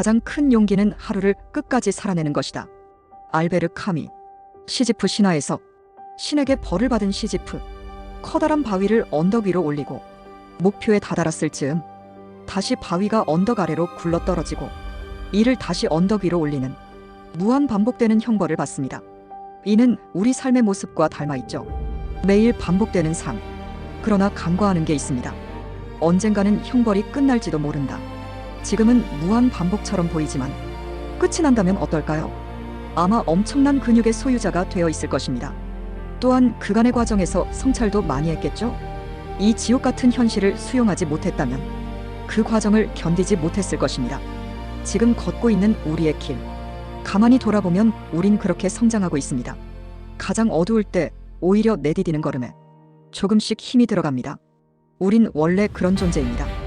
가장 큰 용기는 하루를 끝까지 살아내는 것이다. 알베르 카미. 시지프 신화에서 신에게 벌을 받은 시지프. 커다란 바위를 언덕 위로 올리고 목표에 다다랐을 즈음 다시 바위가 언덕 아래로 굴러 떨어지고 이를 다시 언덕 위로 올리는 무한 반복되는 형벌을 받습니다. 이는 우리 삶의 모습과 닮아 있죠. 매일 반복되는 삶. 그러나 간과하는 게 있습니다. 언젠가는 형벌이 끝날지도 모른다. 지금은 무한 반복처럼 보이지만 끝이 난다면 어떨까요? 아마 엄청난 근육의 소유자가 되어 있을 것입니다. 또한 그간의 과정에서 성찰도 많이 했겠죠? 이 지옥 같은 현실을 수용하지 못했다면 그 과정을 견디지 못했을 것입니다. 지금 걷고 있는 우리의 길. 가만히 돌아보면 우린 그렇게 성장하고 있습니다. 가장 어두울 때 오히려 내디디는 걸음에 조금씩 힘이 들어갑니다. 우린 원래 그런 존재입니다.